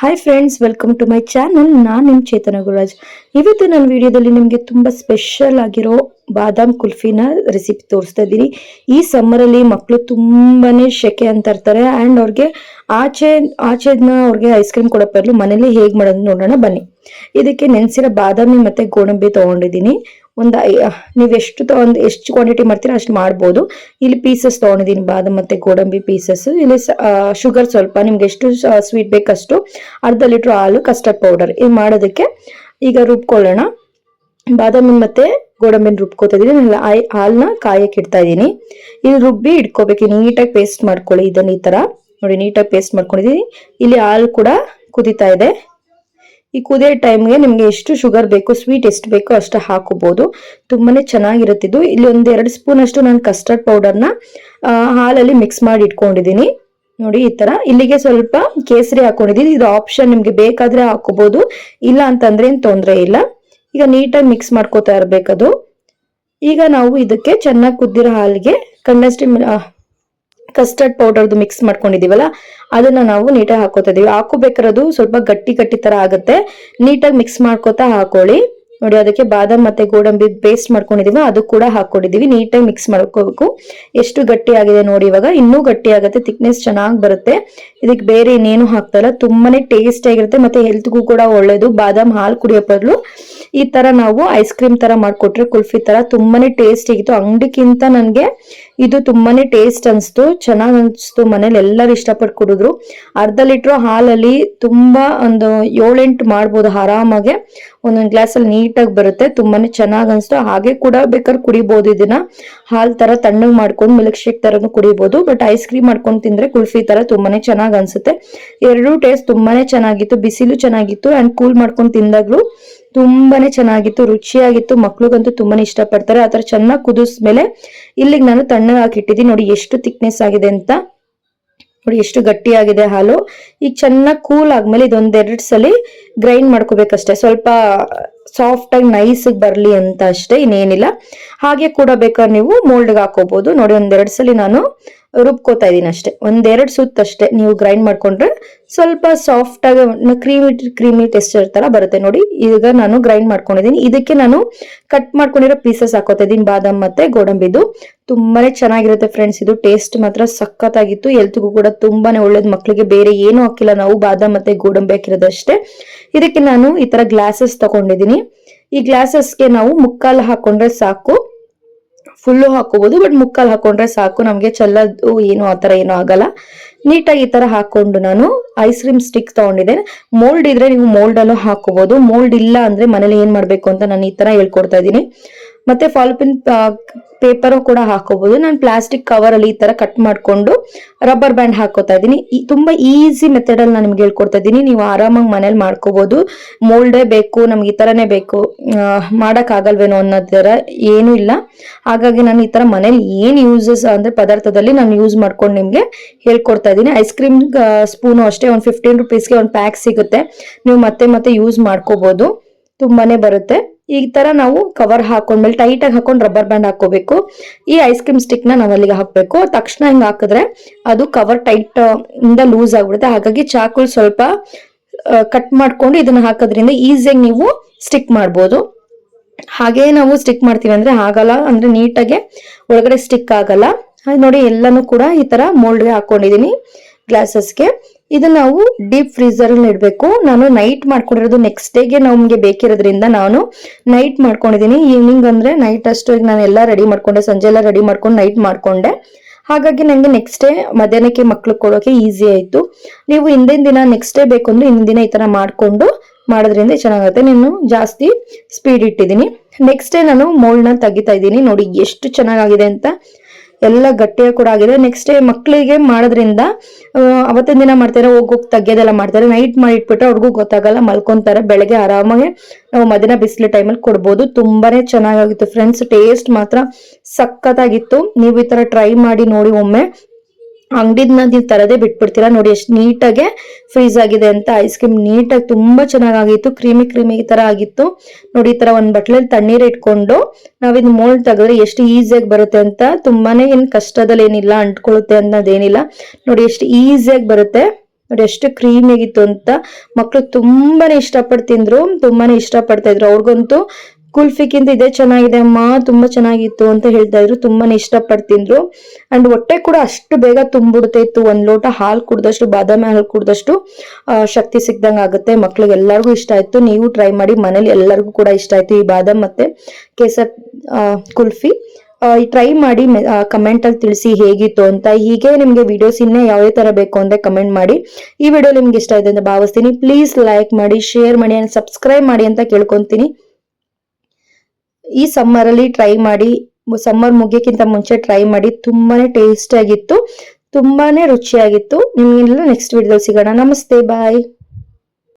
Hi friends welcome to my channel ನಾನು ನಿಮ್ಮ ಚೇತನ ಗುರುರಾಜ್. ಇವತ್ತು ನನ್ನ ವಿಡಿಯೋದಲ್ಲಿ ನಿಮಗೆ ತುಂಬ ಸ್ಪೆಷಲ್ ಆಗಿರೋ ಬಾದಾಮ್ ಕುಲ್ಫಿನ ರೆಸಿಪಿ ತೋರಿಸ್ತಾ ಇದ್ದೀನಿ. ಈ ಸಮ್ಮರಲ್ಲಿ ಮಕ್ಕಳು ತುಂಬಾನೇ ಶೆಕೆ ಅಂತ ಇರ್ತಾರೆ ಆ್ಯಂಡ್ ಅವ್ರಿಗೆ ಆಚೆ ಆಚೆನ ಅವ್ರಿಗೆ ಐಸ್ ಕ್ರೀಮ್ ಕೊಡೋ ಬದಲು ಮನೇಲಿ ಹೇಗೆ ಮಾಡೋದು ನೋಡೋಣ ಬನ್ನಿ. ಇದಕ್ಕೆ ನೆನೆಸಿರೋ ಬಾದಾಮಿ ಮತ್ತು ಗೋಡಂಬಿ ತೊಗೊಂಡಿದ್ದೀನಿ. ಒಂದು ನೀವು ಎಷ್ಟು ಒಂದು ಎಷ್ಟು ಕ್ವಾಂಟಿಟಿ ಮಾಡ್ತೀರಾ ಅಷ್ಟು ಮಾಡ್ಬೋದು. ಇಲ್ಲಿ ಪೀಸಸ್ ತೊಗೊಂಡಿದ್ದೀನಿ, ಬಾದಾಮ್ ಮತ್ತು ಗೋಡಂಬಿ ಪೀಸಸ್ ಇಲ್ಲಿ ಶುಗರ್ ಸ್ವಲ್ಪ, ನಿಮ್ಗೆ ಎಷ್ಟು ಸ್ವೀಟ್ ಬೇಕಷ್ಟು ಅರ್ಧ ಲೀಟ್ರ್ ಹಾಲು ಕಸ್ಟರ್ಡ್ ಪೌಡರ್ ಇದು ಮಾಡೋದಕ್ಕೆ ಈಗ ರುಬ್ಕೊಳ್ಳೋಣ. ಬಾದಾಮಿ ಮತ್ತೆ ಗೋಡಂಬಿನ ರುಬ್ಕೋತಾ ಇದೀನಿ ನಾನು ಆಯ್- ಹಾಲ್ನ ಕಾಯಕ್ಕೆ ಇಡ್ತಾ ಇದ್ದೀನಿ. ಇದು ರುಬ್ಬಿ ಇಟ್ಕೋಬೇಕು. ನೀಟಾಗಿ ಪೇಸ್ಟ್ ಮಾಡ್ಕೊಳ್ಳಿ ಇದನ್ನು ಈ ಥರ ನೋಡಿ, ನೀಟಾಗಿ ಪೇಸ್ಟ್ ಮಾಡ್ಕೊಂಡಿದ್ದೀನಿ. ಇಲ್ಲಿ ಹಾಲು ಕೂಡ ಕುದೀತಾ ಇದೆ. ಈ ಕುದಿಯೋ ಟೈಮ್ಗೆ ನಿಮಗೆ ಎಷ್ಟು ಶುಗರ್ ಬೇಕು ಸ್ವೀಟ್ ಎಷ್ಟು ಬೇಕೋ ಅಷ್ಟು ಹಾಕೋಬಹುದು ತುಂಬಾನೇ ಚೆನ್ನಾಗಿರುತ್ತಿದ್ದು. ಇಲ್ಲಿ ಒಂದು ಎರಡು ಸ್ಪೂನ್ ಅಷ್ಟು ನಾನು ಕಸ್ಟರ್ಡ್ ಪೌಡರ್ನ ಹಾಲಲ್ಲಿ ಮಿಕ್ಸ್ ಮಾಡಿ ಇಟ್ಕೊಂಡಿದ್ದೀನಿ. ನೋಡಿ, ಈ ತರ. ಇಲ್ಲಿಗೆ ಸ್ವಲ್ಪ ಕೇಸರಿ ಹಾಕೊಂಡಿದ್ದೀನಿ. ಇದು ಆಪ್ಷನ್ ನಿಮ್ಗೆ ಬೇಕಾದ್ರೆ ಹಾಕೋಬಹುದು ಇಲ್ಲ ಅಂತಂದ್ರೆ ಏನ್ ತೊಂದರೆ ಇಲ್ಲ. ಈಗ ನೀಟಾಗಿ ಮಿಕ್ಸ್ ಮಾಡ್ಕೋತಾ ಇರ್ಬೇಕದು. ಈಗ ನಾವು ಇದಕ್ಕೆ ಚೆನ್ನಾಗಿ ಕುದ್ದಿರೋ ಹಾಲಿಗೆ ಕಂಡಸ್ಟಿ ಕಸ್ಟರ್ಡ್ ಪೌಡರ್ದು ಮಿಕ್ಸ್ ಮಾಡ್ಕೊಂಡಿದೀವಲ್ಲ, ಅದನ್ನ ನಾವು ನೀಟಾಗಿ ಹಾಕೋತಾ ಇದೀವಿ. ಹಾಕೋಬೇಕಾರದು ಸ್ವಲ್ಪ ಗಟ್ಟಿ ಗಟ್ಟಿ ತರ ಆಗುತ್ತೆ. ನೀಟಾಗಿ ಮಿಕ್ಸ್ ಮಾಡ್ಕೋತಾ ಹಾಕೊಳ್ಳಿ. ನೋಡಿ, ಅದಕ್ಕೆ ಬಾದಾಮ್ ಮತ್ತೆ ಗೋಡಂಬಿ ಪೇಸ್ಟ್ ಮಾಡ್ಕೊಂಡಿದೀವಿ ಅದು ಕೂಡ ಹಾಕೊಂಡಿದೀವಿ ನೀಟಾಗಿ ಮಿಕ್ಸ್ ಮಾಡ್ಕೋಬೇಕು. ಎಷ್ಟು ಗಟ್ಟಿ ಆಗಿದೆ ನೋಡಿ ಇವಾಗ. ಇನ್ನೂ ಗಟ್ಟಿ ಆಗುತ್ತೆ. ತಿಕ್ನೆಸ್ ಚೆನ್ನಾಗಿ ಬರುತ್ತೆ. ಇದಕ್ಕೆ ಬೇರೆ ಇನ್ನೇನು ಹಾಕ್ತಾ ಇಲ್ಲ. ತುಂಬಾನೇ ಟೇಸ್ಟ್ ಆಗಿರುತ್ತೆ. ಮತ್ತೆ ಹೆಲ್ತ್ಗೂ ಕೂಡ ಒಳ್ಳೇದು. ಬಾದಾಮ್ ಹಾಲು ಕುಡಿಯೋ ಬದಲು ಈ ತರ ನಾವು ಐಸ್ ಕ್ರೀಮ್ ತರ ಮಾಡ್ಕೊಟ್ರೆ, ಕುಲ್ಫಿ ತರ ತುಂಬಾನೇ ಟೇಸ್ಟ್ ಆಗಿತ್ತು. ಅಂಗಡಿಕ್ಕಿಂತ ನನ್ಗೆ ಇದು ತುಂಬಾನೇ ಟೇಸ್ಟ್ ಅನ್ಸ್ತು, ಚೆನ್ನಾಗ್ ಅನ್ಸ್ತು, ಮನೇಲಿ ಎಲ್ಲರೂ ಇಷ್ಟಪಟ್ಟು ಕುಡಿದ್ರು. ಅರ್ಧ ಲೀಟ್ರ್ ಹಾಲಲ್ಲಿ ತುಂಬಾ ಒಂದು ಏಳೆಂಟು ಮಾಡ್ಬೋದು ಆರಾಮಾಗೆ. ಒಂದೊಂದು ಗ್ಲಾಸಲ್ಲಿ ನೀಟಾಗಿ ಬರುತ್ತೆ, ತುಂಬಾನೇ ಚೆನ್ನಾಗ್ ಅನ್ಸ್ತು. ಹಾಗೆ ಕೂಡ ಬೇಕಾದ್ರೆ ಕುಡಿಬಹುದು ಇದನ್ನ ಹಾಲ್ ತರ ತಣ್ಣಗೆ ಮಾಡ್ಕೊಂಡು ಮಿಲ್ಕ್ ಶೇಕ್ ತರನು ಕುಡಿಬಹುದು ಬಟ್ ಐಸ್ ಕ್ರೀಮ್ ಮಾಡ್ಕೊಂಡು ತಿಂದ್ರೆ ಕುಲ್ಫಿ ತರ ತುಂಬಾನೇ ಚೆನ್ನಾಗ್ ಅನ್ಸುತ್ತೆ. ಎರಡೂ ಟೇಸ್ಟ್ ತುಂಬಾನೇ ಚೆನ್ನಾಗಿತ್ತು, ಬಿಸಿಲು ಚೆನ್ನಾಗಿತ್ತು ಅಂಡ್ ಕೂಲ್ ಮಾಡ್ಕೊಂಡು ತಿಂದಾಗ್ಲೂ ತುಂಬಾನೇ ಚೆನ್ನಾಗಿತ್ತು, ರುಚಿಯಾಗಿತ್ತು, ಮಕ್ಳಿಗಂತೂ ತುಂಬಾನೇ ಇಷ್ಟಪಡ್ತಾರೆ. ಆತರ ಚೆನ್ನಾಗಿ ಕುದಿಸ್ಮೇಲೆ ಇಲ್ಲಿಗೆ ನಾನು ತಣ್ಣಗೆ ಹಾಕಿಟ್ಟಿದ್ದೀನಿ. ನೋಡಿ ಎಷ್ಟು ಥಿಕ್ನೆಸ್ ಆಗಿದೆ ಅಂತ. ನೋಡಿ ಎಷ್ಟು ಗಟ್ಟಿಯಾಗಿದೆ ಹಾಲು. ಈಗ ಚೆನ್ನಾಗಿ ಕೂಲ್ ಆದ್ಮೇಲೆ ಇದೊಂದೆರಡು ಸಲ ಗ್ರೈಂಡ್ ಮಾಡ್ಕೋಬೇಕಷ್ಟೆ. ಸ್ವಲ್ಪ ಸಾಫ್ಟ್ ಆಗಿ ನೈಸ್ ಬರ್ಲಿ ಅಂತ ಅಷ್ಟೇ ಇನ್ನೇನಿಲ್ಲ. ಹಾಗೆ ಕೂಡ ಬೇಕಾದ್ರೆ ನೀವು ಮೋಲ್ಡ್ಗೆ ಹಾಕೋಬಹುದು ನೋಡಿ, ಒಂದೆರಡು ಸಲ ನಾನು ರುಬ್ಕೋತಾ ಇದೀನಿ ಅಷ್ಟೇ. ಒಂದೆರಡು ಸುತ್ತ ಅಷ್ಟೇ ನೀವು ಗ್ರೈಂಡ್ ಮಾಡ್ಕೊಂಡ್ರೆ ಸ್ವಲ್ಪ ಸಾಫ್ಟ್ ಆಗಿ ಕ್ರೀಮಿ ಕ್ರೀಮಿ ಟೆಕ್ಸ್ಚರ್ ತರ ಬರುತ್ತೆ. ನೋಡಿ, ಈಗ ನಾನು ಗ್ರೈಂಡ್ ಮಾಡ್ಕೊಂಡಿದ್ದೀನಿ. ಇದಕ್ಕೆ ನಾನು ಕಟ್ ಮಾಡ್ಕೊಂಡಿರೋ ಪೀಸಸ್ ಹಾಕೋತಾ ಇದೀನಿ ಬಾದಾಮ್ ಮತ್ತೆ ಗೋಡಂಬಿದು. ತುಂಬಾನೇ ಚೆನ್ನಾಗಿರುತ್ತೆ ಫ್ರೆಂಡ್ಸ್ ಇದು ಟೇಸ್ಟ್ ಮಾತ್ರ ಸಖತ್ತಾಗಿತ್ತು. ಎಲ್ತಿಗೂ ಕೂಡ ತುಂಬಾನೇ ಒಳ್ಳೇದು. ಮಕ್ಕಳಿಗೆ ಬೇರೆ ಏನು ಹಾಕಿಲ್ಲ. ನಾವು ಬಾದಾಮ್ ಮತ್ತೆ ಗೋಡಂಬಿ ಹಾಕಿರೋದಷ್ಟೇ ಇದಕ್ಕೆ ನಾನು ಈ ತರ ಗ್ಲಾಸಸ್ ತಗೊಂಡಿದ್ದೀನಿ. ಈ ಗ್ಲಾಸಸ್ಗೆ ನಾವು ಮುಕ್ಕಾಲು ಹಾಕೊಂಡ್ರೆ ಸಾಕು. ಫುಲ್ಲು ಹಾಕೋಬಹುದು ಬಟ್ ಮುಕ್ಕಾಲು ಹಾಕೊಂಡ್ರೆ ಸಾಕು. ನಮ್ಗೆ ಚಲ್ಲದ್ದು ಏನು ಆ ಆತರ ಏನು ಆಗಲ್ಲ. ನೀಟಾಗಿ ಈ ತರ ಹಾಕೊಂಡು ನಾನು ಐಸ್ ಕ್ರೀಮ್ ಸ್ಟಿಕ್ ತಗೊಂಡಿದ್ದೇನೆ. ಮೋಲ್ಡ್ ಇದ್ರೆ ನೀವು ಮೋಲ್ಡ್ ಅಲ್ಲೂ ಹಾಕೋಬಹುದು ಮೋಲ್ಡ್ ಇಲ್ಲ ಅಂದ್ರೆ ಮನೇಲಿ ಏನ್ ಮಾಡ್ಬೇಕು ಅಂತ ನಾನು ಈ ತರ ಹೇಳ್ಕೊಡ್ತಾ ಇದ್ದೀನಿ. ಮತ್ತೆ ಫಾಲ್ಪಿನ್ ಪೇಪರ್ ಕೂಡ ಹಾಕೋಬಹುದು ನಾನು ಪ್ಲಾಸ್ಟಿಕ್ ಕವರ್ ಅಲ್ಲಿ ಈ ತರ ಕಟ್ ಮಾಡ್ಕೊಂಡು ರಬ್ಬರ್ ಬ್ಯಾಂಡ್ ಹಾಕೋತಾ ಇದ್ದೀನಿ. ತುಂಬಾ ಈಸಿ ಮೆಥಡ್ ಅಲ್ಲಿ ನಾನು ನಿಮ್ಗೆ ಹೇಳ್ಕೊಡ್ತಾ ಇದ್ದೀನಿ. ನೀವು ಆರಾಮಾಗಿ ಮನೇಲಿ ಮಾಡ್ಕೋಬಹುದು ಮೋಲ್ಡೇ ಬೇಕು, ನಮ್ಗೆ ಈ ತರನೇ ಬೇಕು. ಮಾಡಕ್ ಆಗಲ್ವೇನೋ ಅನ್ನೋ ತರ ಏನು ಇಲ್ಲ. ಹಾಗಾಗಿ ನಾನು ಈ ತರ ಮನೇಲಿ ಏನ್ ಯೂಸಸ್ ಅಂದ್ರೆ ಪದಾರ್ಥದಲ್ಲಿ ನಾನು ಯೂಸ್ ಮಾಡ್ಕೊಂಡು ನಿಮ್ಗೆ ಹೇಳ್ಕೊಡ್ತಾ ಇದ್ದೀನಿ. ಐಸ್ ಕ್ರೀಮ್ ಸ್ಪೂನು ಅಷ್ಟೇ, ಒಂದು ಫಿಫ್ಟೀನ್ ರುಪೀಸ್ಗೆ ಒಂದು ಪ್ಯಾಕ್ ಸಿಗುತ್ತೆ. ನೀವು ಮತ್ತೆ ಮತ್ತೆ ಯೂಸ್ ಮಾಡ್ಕೋಬಹುದು ತುಂಬಾನೇ ಬರುತ್ತೆ. ಈ ತರ ನಾವು ಕವರ್ ಹಾಕೊಂಡ್ಮೇಲೆ ಟೈಟ್ ಆಗಿ ಹಾಕೊಂಡು ರಬ್ಬರ್ ಬ್ಯಾಂಡ್ ಹಾಕೋಬೇಕು ಈ ಐಸ್ ಕ್ರೀಮ್ ಸ್ಟಿಕ್ನ ನಾವು ಅಲ್ಲಿಗೆ ಹಾಕ್ಬೇಕು. ತಕ್ಷಣ ಹಿಂಗ್ ಹಾಕಿದ್ರೆ ಅದು ಕವರ್ ಟೈಟ್ ಇಂದ ಲೂಸ್ ಆಗ್ಬಿಡುತ್ತೆ. ಹಾಗಾಗಿ ಚಾಕುಲ್ ಸ್ವಲ್ಪ ಕಟ್ ಮಾಡ್ಕೊಂಡು ಇದನ್ನ ಹಾಕೋದ್ರಿಂದ ಈಸಿಯಾಗಿ ನೀವು ಸ್ಟಿಕ್ ಮಾಡ್ಬೋದು. ಹಾಗೆ ನಾವು ಸ್ಟಿಕ್ ಮಾಡ್ತೀವಿ ಅಂದ್ರೆ ಆಗಲ್ಲ, ಅಂದ್ರೆ ನೀಟಾಗೆ ಒಳಗಡೆ ಸ್ಟಿಕ್ ಆಗಲ್ಲ. ನೋಡಿ ಎಲ್ಲಾನು ಕೂಡ ಈ ತರ ಮೋಲ್ಡ್ಗೆ ಹಾಕೊಂಡಿದೀನಿ. ಗ್ಲಾಸಸ್ಗೆ ಇದು ನಾವು ಡೀಪ್ ಫ್ರೀಸರ್ ಅಲ್ಲಿ ಇಡಬೇಕು. ನಾನು ನೈಟ್ ಮಾಡ್ಕೊಂಡಿರೋದು ನೆಕ್ಸ್ಟ್ ಡೇಗೆ ನಮ್ಗೆ ಬೇಕಿರೋದ್ರಿಂದ ನಾನು ನೈಟ್ ಮಾಡ್ಕೊಂಡಿದೀನಿ. ಈವ್ನಿಂಗ್ ಅಂದ್ರೆ ನೈಟ್ ಅಷ್ಟು ನಾನು ಎಲ್ಲ ರೆಡಿ ಮಾಡ್ಕೊಂಡೆ, ಸಂಜೆ ಎಲ್ಲ ರೆಡಿ ಮಾಡ್ಕೊಂಡು ನೈಟ್ ಮಾಡ್ಕೊಂಡೆ. ಹಾಗಾಗಿ ನನಗೆ ನೆಕ್ಸ್ಟ್ ಡೇ ಮಧ್ಯಾಹ್ನಕ್ಕೆ ಮಕ್ಳಿಗೆ ಕೊಡೋಕೆ ಈಸಿ ಆಯ್ತು. ನೀವು ಹಿಂದಿನ ದಿನ ನೆಕ್ಸ್ಟ್ ಡೇ ಬೇಕು ಅಂದ್ರೆ ಹಿಂದಿನ ದಿನ ಈ ತರ ಮಾಡ್ಕೊಂಡು ಮಾಡೋದ್ರಿಂದ ಚೆನ್ನಾಗುತ್ತೆ. ನಾನು ಜಾಸ್ತಿ ಸ್ಪೀಡ್ ಇಟ್ಟಿದ್ದೀನಿ ನೆಕ್ಸ್ಟ್ ಡೇ ನಾನು ಮೋಲ್ಡ್ನ ತೆಗಿತಾ ಇದ್ದೀನಿ ನೋಡಿ ಎಷ್ಟು ಚೆನ್ನಾಗಿದೆ ಅಂತ. ಎಲ್ಲ ಗಟ್ಟಿಯಾಗಿ ಕೂಡ ಆಗಿದೆ. ನೆಕ್ಸ್ಟ್ ಡೇ ಮಕ್ಕಳಿಗೆ ಮಾಡೋದ್ರಿಂದ ಅವತ್ತಿನ ದಿನ ಮಾಡ್ತಾರೆ, ಹೋಗಿ ಹೋಗಿ ತೆಗಿಯೋದೆಲ್ಲ ಮಾಡ್ತಾರೆ. ನೈಟ್ ಮಾಡಿ ಇಟ್ಬಿಟ್ರೆ ಅವ್ರಿಗೂ ಗೊತ್ತಾಗಲ್ಲ, ಮಲ್ಕೊಂತಾರೆ. ಬೆಳಗ್ಗೆ ಆರಾಮಾಗಿ ನಾವು ಮಧ್ಯಾಹ್ನ ಬಿಸಿಲು ಟೈಮಲ್ಲಿ ಕೊಡ್ಬೋದು. ತುಂಬಾನೇ ಚೆನ್ನಾಗಿತ್ತು ಫ್ರೆಂಡ್ಸ್ ಟೇಸ್ಟ್ ಮಾತ್ರ ಸಖತ್ತಾಗಿತ್ತು. ನೀವು ಈ ಥರ ಟ್ರೈ ಮಾಡಿ ನೋಡಿ ಒಮ್ಮೆ. ಅಂಗಡಿದ್ನ ನೀವು ತರದೇ ಬಿಟ್ಬಿಡ್ತೀರಾ? ನೋಡಿ ಎಷ್ಟು ನೀಟಾಗೆ ಫ್ರೀಸ್ ಆಗಿದೆ ಅಂತ ಐಸ್ ಕ್ರೀಮ್ ನೀಟಾಗಿ ತುಂಬಾ ಚೆನ್ನಾಗಿತ್ತು ಕ್ರೀಮಿ ಕ್ರೀಮಿ ತರ ಆಗಿತ್ತು. ನೋಡಿ ಈ ತರ ಒಂದ್ ಬಟ್ಲಲ್ಲಿ ತಣ್ಣೀರ್ ಇಟ್ಕೊಂಡು ನಾವ್ ಇದ್ ಮೋಲ್ಡ್ ತೆಗೆದ್ರೆ ಎಷ್ಟು ಈಸಿಯಾಗಿ ಬರುತ್ತೆ ಅಂತ ತುಂಬಾನೇ ಏನ್ ಕಷ್ಟದಲ್ಲಿ ಏನಿಲ್ಲ, ಅಂಟ್ಕೊಳ್ಳುತ್ತೆ ಅನ್ನೋದೇನಿಲ್ಲ. ನೋಡಿ ಎಷ್ಟು ಈಸಿಯಾಗಿ ಬರುತ್ತೆ. ನೋಡಿ ಎಷ್ಟು ಕ್ರೀಮ್ ಆಗಿತ್ತು ಅಂತ ಮಕ್ಕಳು ತುಂಬಾನೇ ಇಷ್ಟಪಟ್ಟು ತಿಂದ್ರು, ತುಂಬಾನೇ ಇಷ್ಟಪಡ್ತಾ ಇದ್ರು. ಅವ್ರಿಗಂತೂ ಕುಲ್ಫಿಕ್ಕಿಂತ ಇದೇ, ಚೆನ್ನಾಗಿದೆ. ಅಮ್ಮ, ತುಂಬಾ ಚೆನ್ನಾಗಿತ್ತು ಅಂತ ಹೇಳ್ತಾ ಇದ್ರು. ತುಂಬಾನೇ ಇಷ್ಟಪಟ್ಟು ತಿಂದ್ರು ಅಂಡ್ ಹೊಟ್ಟೆ ಕೂಡ ಅಷ್ಟು ಬೇಗ ತುಂಬಿಡ್ತಾ ಇತ್ತು ಒಂದ್ ಲೋಟ ಹಾಲು ಕುಡ್ದಷ್ಟು, ಬಾದಾಮಿ ಹಾಲು ಕುಡ್ದಷ್ಟು ಶಕ್ತಿ ಸಿಕ್ದಂಗೆ ಆಗುತ್ತೆ. ಮಕ್ಳಿಗೆ ಎಲ್ಲರಿಗೂ ಇಷ್ಟ ಆಯ್ತು. ನೀವು ಟ್ರೈ ಮಾಡಿ, ಮನೇಲಿ ಎಲ್ಲರಿಗೂ ಕೂಡ ಇಷ್ಟ ಆಯ್ತು ಈ ಬಾದಾಮ್ ಮತ್ತೆ ಕೇಸರ್ ಕುಲ್ಫಿ. ಟ್ರೈ ಮಾಡಿ ಕಮೆಂಟ್ ಅಲ್ಲಿ ತಿಳಿಸಿ ಹೇಗಿತ್ತು ಅಂತ. ಹೀಗೆ ನಿಮ್ಗೆ ವಿಡಿಯೋಸ್ ಇನ್ನೇ ಯಾವುದೇ ತರ ಬೇಕು ಅಂದ್ರೆ ಕಮೆಂಟ್ ಮಾಡಿ. ಈ ವಿಡಿಯೋ ನಿಮ್ಗೆ ಇಷ್ಟ ಇದೆ ಅಂತ ಭಾವಿಸ್ತೀನಿ. ಪ್ಲೀಸ್ ಲೈಕ್ ಮಾಡಿ ಶೇರ್ ಮಾಡಿ ಅಂಡ್ ಸಬ್ಸ್ಕ್ರೈಬ್ ಮಾಡಿ ಅಂತ ಕೇಳ್ಕೊಂತೀನಿ. ಈ ಸಮ್ಮರ್ ಅಲ್ಲಿ ಟ್ರೈ ಮಾಡಿ ಸಮ್ಮರ್ ಮುಗಿಯಕ್ಕಿಂತ ಮುಂಚೆ ಟ್ರೈ ಮಾಡಿ ತುಂಬಾನೇ ಟೇಸ್ಟಿಯಾಗಿತ್ತು ತುಂಬಾನೇ ರುಚಿಯಾಗಿತ್ತು. ನಿಮಗೆಲ್ಲ ನೆಕ್ಸ್ಟ್ ವಿಡಿಯೋದಲ್ಲಿ ಸಿಗೋಣ. ನಮಸ್ತೆ ಬಾಯ್